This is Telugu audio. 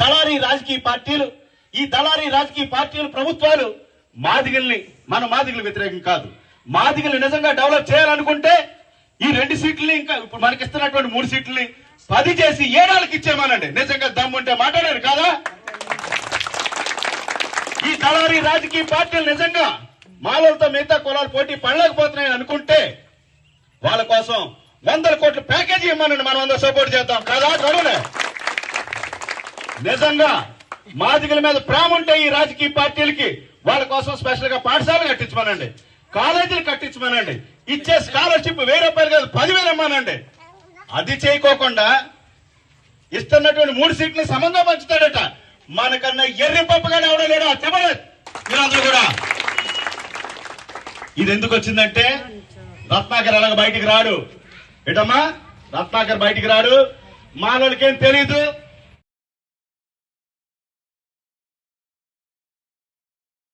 రాజకీయ పార్టీలు ఈ దళారీ రాజకీయ పార్టీలు ప్రభుత్వాలు మాదిగల్ని మన మాదిగల వ్యతిరేకం కాదు. మాదిగల్ని నిజంగా డెవలప్ చేయాలనుకుంటే ఈ రెండు సీట్లని ఇంకా ఇప్పుడు మనకి ఇస్తున్నటువంటి మూడు సీట్లని పది చేసి ఏడాళ్ళకి ఇచ్చేమానండి నిజంగా దమ్ముంటే మాట్లాడారు కాదా? ఈ దళారీ రాజకీయ పార్టీలు నిజంగా మాలలతో మిగతా కులాలు పోటీ పడలేకపోతున్నాయని అనుకుంటే వాళ్ళ కోసం వందల కోట్ల ప్యాకేజీ ఇవ్వమనండి. మనం అందరూ సపోర్ట్ చేద్దాం. కదా? చూడలే నిజంగా మాదిగల మీద ప్రేమ ఉంటే ఈ రాజకీయ పార్టీలకి వాళ్ళ కోసం స్పెషల్గా పాఠశాలలు కట్టించమనండి. కాలేజీలు కట్టించమనండి. ఇచ్చే స్కాలర్షిప్ వెయ్యి రూపాయలు కాదు పదివేలు ఇమ్మనండి. అది చేయకోకుండా ఇస్తున్నటువంటి మూడు సీట్లు సమంగా పంచుతాడట. మనకన్నా ఎర్రి పప్పుగానే ఎవడో లేడా? చెప్పలేదు మీరందరూ కూడా. ఇది ఎందుకు వచ్చిందంటే రత్నాకర్ అలాగ బయటికి రాడు. ఏటమ్మా? రత్నాకర్ బయటికి రాడు. మాలోళ్ళకేం తెలీదు.